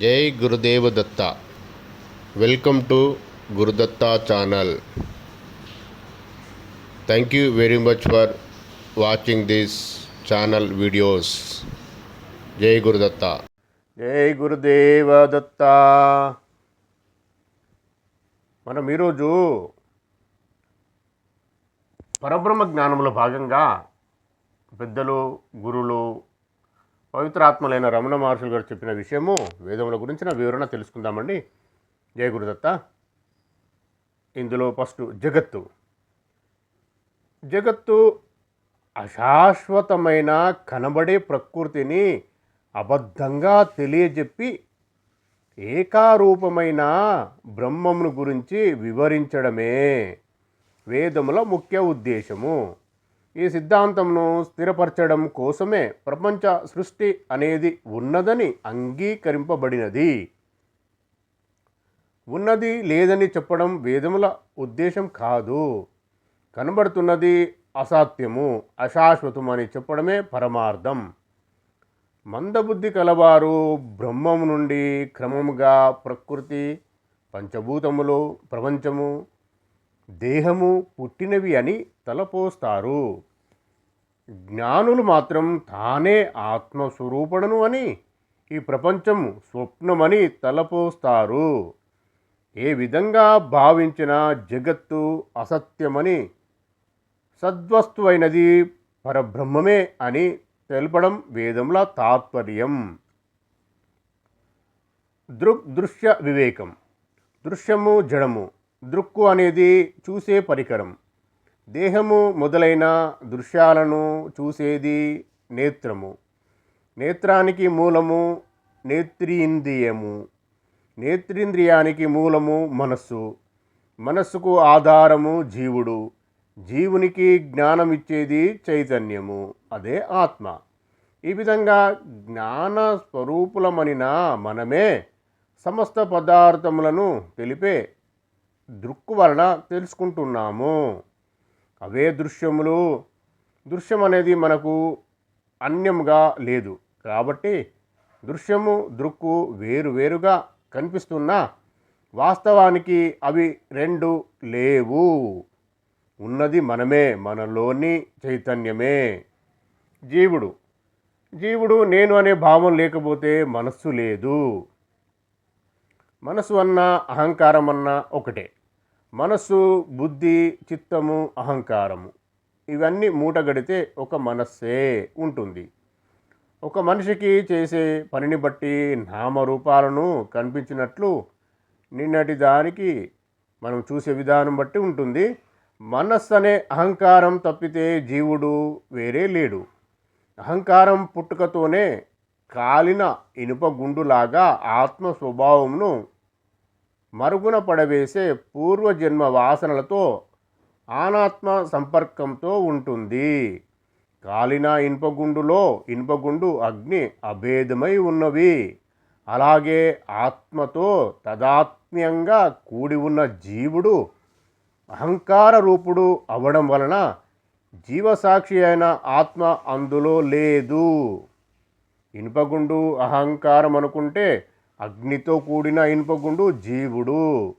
జై Gurudeva Datta. Welcome to Gurudatta channel. Thank you very much for watching this channel videos జై గురుదత్త. జై గురుదేవ దత్త. మనం ఈరోజు పరబ్రహ్మ జ్ఞానంలో భాగంగా పెద్దలు గురువులు పవిత్రాత్మలైన రమణ మహర్షులు గారు చెప్పిన విషయము వేదముల గురించిన వివరణ తెలుసుకుందామండి. జయ గురుదత్త. ఇందులో ఫస్ట్ జగత్తు. జగత్తు అశాశ్వతమైన కనబడే ప్రకృతిని అబద్ధంగా తెలియజెప్పి ఏకారూపమైన బ్రహ్మమును గురించి వివరించడమే వేదముల ముఖ్య ఉద్దేశము. ఈ సిద్ధాంతంను స్థిరపరచడం కోసమే ప్రపంచ సృష్టి అనేది ఉన్నదని అంగీకరింపబడినది. ఉన్నది లేదని చెప్పడం వేదముల ఉద్దేశం కాదు. కనబడుతున్నది అసాధ్యము అశాశ్వతం అని చెప్పడమే పరమార్థం. మందబుద్ధి కలవారు బ్రహ్మము నుండి క్రమముగా ప్రకృతి పంచభూతములు ప్రపంచము దేహము పుట్టినవి అని తలపోస్తారు. జ్ఞానులు మాత్రం తానే ఆత్మస్వరూపణను అని ఈ ప్రపంచం స్వప్నమని తలపోస్తారు. ఏ విధంగా భావించిన జగత్తు అసత్యమని సద్వస్తువైనది పరబ్రహ్మమే అని తెలపడం వేదముల తాత్పర్యం. దృక్ దృశ్య వివేకం దృశ్యము జడము దృక్కు అనేది చూసే పరికరం. దేహము మొదలైన దృశ్యాలను చూసేది నేత్రము. నేత్రానికి మూలము నేత్రీంద్రియము. నేత్రేంద్రియానికి మూలము మనస్సు. మనస్సుకు ఆధారము జీవుడు. జీవునికి జ్ఞానం ఇచ్చేది చైతన్యము. అదే ఆత్మ. ఈ విధంగా జ్ఞాన స్వరూపులమనిన మనమే సమస్త పదార్థములను తెలిపే దృక్కు వలన తెలుసుకుంటున్నాము. అవే దృశ్యములు. దృశ్యం అనేది మనకు అన్యంగా లేదు. కాబట్టి దృశ్యము దృక్కు వేరు వేరుగా కనిపిస్తున్నా వాస్తవానికి అవి రెండు లేవు. ఉన్నది మనమే మనలోని చైతన్యమే. జీవుడు. జీవుడు నేను అనే భావం లేకపోతే మనస్సు లేదు. మనసు అన్న అహంకారం అన్న ఒకటే. మనస్సు బుద్ధి చిత్తము అహంకారము. ఇవన్నీ మూటగడితే ఒక మనస్సే ఉంటుంది. ఒక మనిషికి చేసే పనిని బట్టి నామరూపాలను కనిపించినట్లు నిన్నటి దానికి మనం చూసే విధానం బట్టి ఉంటుంది. మనస్సు అనే అహంకారం తప్పితే జీవుడు వేరే లేడు. అహంకారం పుట్టుకతోనే కాలిన ఇనుప గుండులాగా ఆత్మ స్వభావమును మరుగున పడవేసే పూర్వజన్మ వాసనలతో ఆనాత్మ సంపర్కంతో ఉంటుంది. కాలిన ఇనుపగుండులో ఇనుపగుండు అగ్ని అభేదమై ఉన్నవి. అలాగే ఆత్మతో తదాత్మ్యంగా కూడి ఉన్న జీవుడు అహంకార రూపుడు అవడం వలన జీవసాక్షి అయిన ఆత్మ అందులో లేదు. ఇనుపగుండు అహంకారం అనుకుంటే అగ్నితో కూడిన ఇనుపగుండు జీవుడు.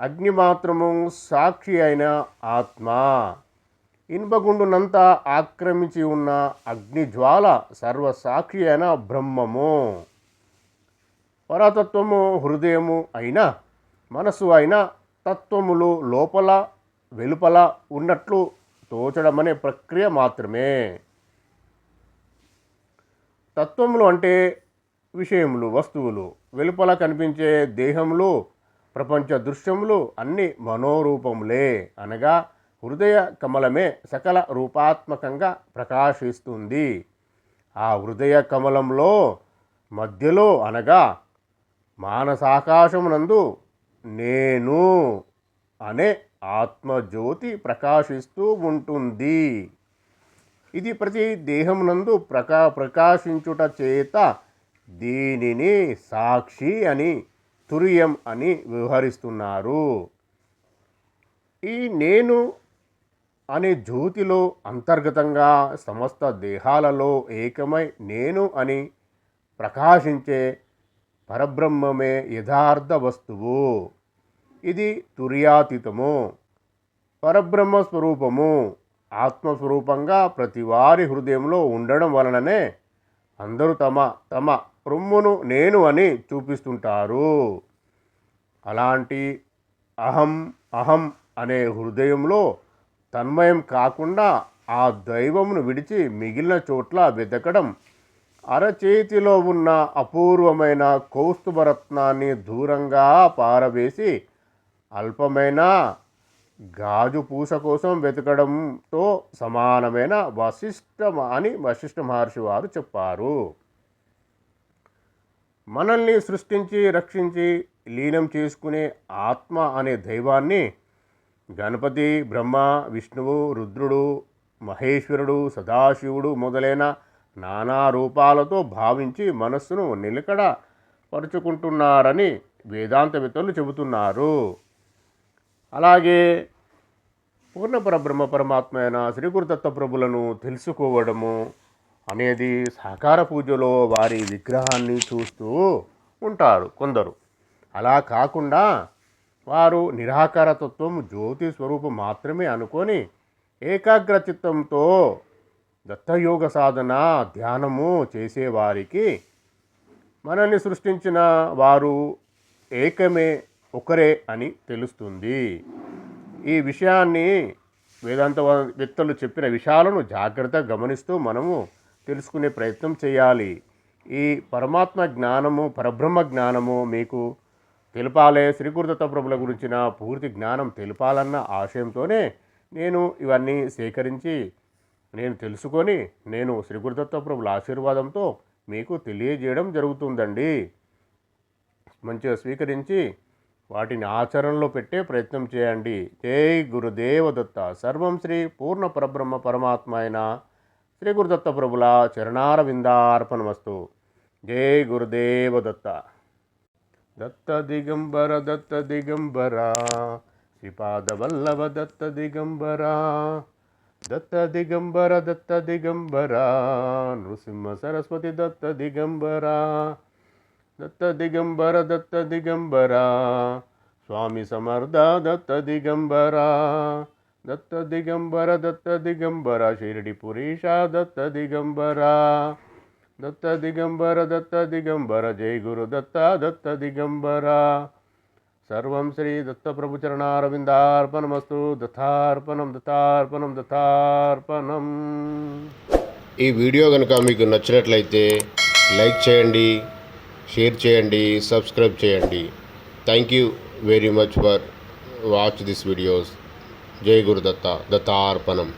అగ్ని మాత్రము సాక్షి అయిన ఆత్మ. ఇనుపగుండునంతా ఆక్రమించి ఉన్న అగ్ని జ్వాల సర్వసాక్షి అయిన బ్రహ్మము. పరతత్వము హృదయము అయిన మనసు అయిన తత్వములు లోపల వెలుపల ఉన్నట్లు తోచడం అనే ప్రక్రియ మాత్రమే. తత్వములు అంటే విషయములు వస్తువులు. వెలుపల కనిపించే దేహములు ప్రపంచ దృశ్యములు అన్ని మనోరూపములే అనగా హృదయ కమలమే సకల రూపాత్మకంగా ప్రకాశిస్తుంది. ఆ హృదయ కమలంలో మధ్యలో అనగా మానసాకాశమునందు నేను అనే ఆత్మజ్యోతి ప్రకాశిస్తూ ఉంటుంది. ఇది ప్రతి దేహమునందు ప్రకా ప్రకాశించుట చేత దీనిని సాక్షి అని తురియం అని వ్యవహరిస్తున్నారు. ఈ నేను అనే జ్యోతిలో అంతర్గతంగా సమస్త దేహాలలో ఏకమై నేను అని ప్రకాశించే పరబ్రహ్మమే యథార్థ వస్తువు. ఇది తుర్యాతీతము పరబ్రహ్మ స్వరూపము ఆత్మస్వరూపంగా ప్రతి వారి హృదయంలో ఉండడం వలననే అందరూ తమ తమ రొమ్మును నేను అని చూపిస్తుంటారు. అలాంటి అహం అహం అనే హృదయంలో తన్మయం కాకుండా ఆ దైవమును విడిచి మిగిలిన చోట్ల వెతకడం అరచేతిలో ఉన్న అపూర్వమైన కౌస్తుభరత్నాన్ని దూరంగా పారవేసి అల్పమైన గాజు పూస కోసం వెతకడంతో సమానమైన వశిష్ఠ అని వశిష్ఠ మహర్షి వారు చెప్పారు. మనల్ని సృష్టించి రక్షించి లీనం చేసుకునే ఆత్మ అనే దైవాన్ని గణపతి బ్రహ్మ విష్ణువు రుద్రుడు మహేశ్వరుడు సదాశివుడు మొదలైన నానా రూపాలతో భావించి మనస్సును నిలకడ పరుచుకుంటున్నారని వేదాంతవేత్తలు చెబుతున్నారు. అలాగే పూర్ణపర బ్రహ్మ పరమాత్మైన శ్రీగురుదత్త ప్రభులను తెలుసుకోవడము అనేది సాకార పూజలో వారి విగ్రహాన్ని చూస్తూ ఉంటారు కొందరు. అలా కాకుండా వారు నిరాకారతత్వం జ్యోతి స్వరూపం మాత్రమే అనుకొని ఏకాగ్ర చిత్తంతో దత్తయోగ సాధన ధ్యానము చేసేవారికి మనల్ని సృష్టించిన వారు ఏకమే ఒకరే అని తెలుస్తుంది. ఈ విషయాన్ని వేదాంత వ్యక్తులు చెప్పిన విషయాలను జాగ్రత్తగా గమనిస్తూ మనము తెలుసుకునే ప్రయత్నం చేయాలి. ఈ పరమాత్మ జ్ఞానము పరబ్రహ్మ జ్ఞానము మీకు తెలపాలే. శ్రీకృతత్వ ప్రభుల గురించిన పూర్తి జ్ఞానం తెలపాలన్న ఆశయంతోనే నేను ఇవన్నీ సేకరించి నేను తెలుసుకొని నేను శ్రీకృతత్వ ప్రభుల ఆశీర్వాదంతో మీకు తెలియజేయడం జరుగుతుందండి. మంచిగా స్వీకరించి వాటిని ఆచరణలో పెట్టే ప్రయత్నం చేయండి. జై గురుదేవదత్త. సర్వం శ్రీ పూర్ణ పరబ్రహ్మ పరమాత్మ అయిన శ్రీ గురుదత్త ప్రభుల చరణార విందార్పణమస్తు జై గురుదేవ దత్త. దత్త దిగంబర దత్త దిగంబర. శ్రీపాద వల్లభ దత్త దిగంబర. దత్త దిగంబర దత్త దిగంబర. నృసింహ సరస్వతి దత్త దిగంబర. దత్త దిగంబర దత్త దిగంబర. స్వామి సమర్థ దత్త దిగంబర. దత్త దిగంబర దత్త దిగంబర షిరిడి పురీష దత్త దిగంబర. దత్త దిగంబర దత్త దిగంబర జై గురు దత్త దత్త దిగంబర. సర్వం శ్రీ దత్త ప్రభు చరణారవిందార్పణమస్తు. దత్తార్పణం దత్తార్పణం దత్తార్పణం. ఈ వీడియో కనుక మీకు నచ్చినట్లయితే లైక్ చేయండి షేర్ చేయండి సబ్స్క్రైబ్ చేయండి. Thank you very much for watch this videos. జై గురుదత్త దత్తార్పణం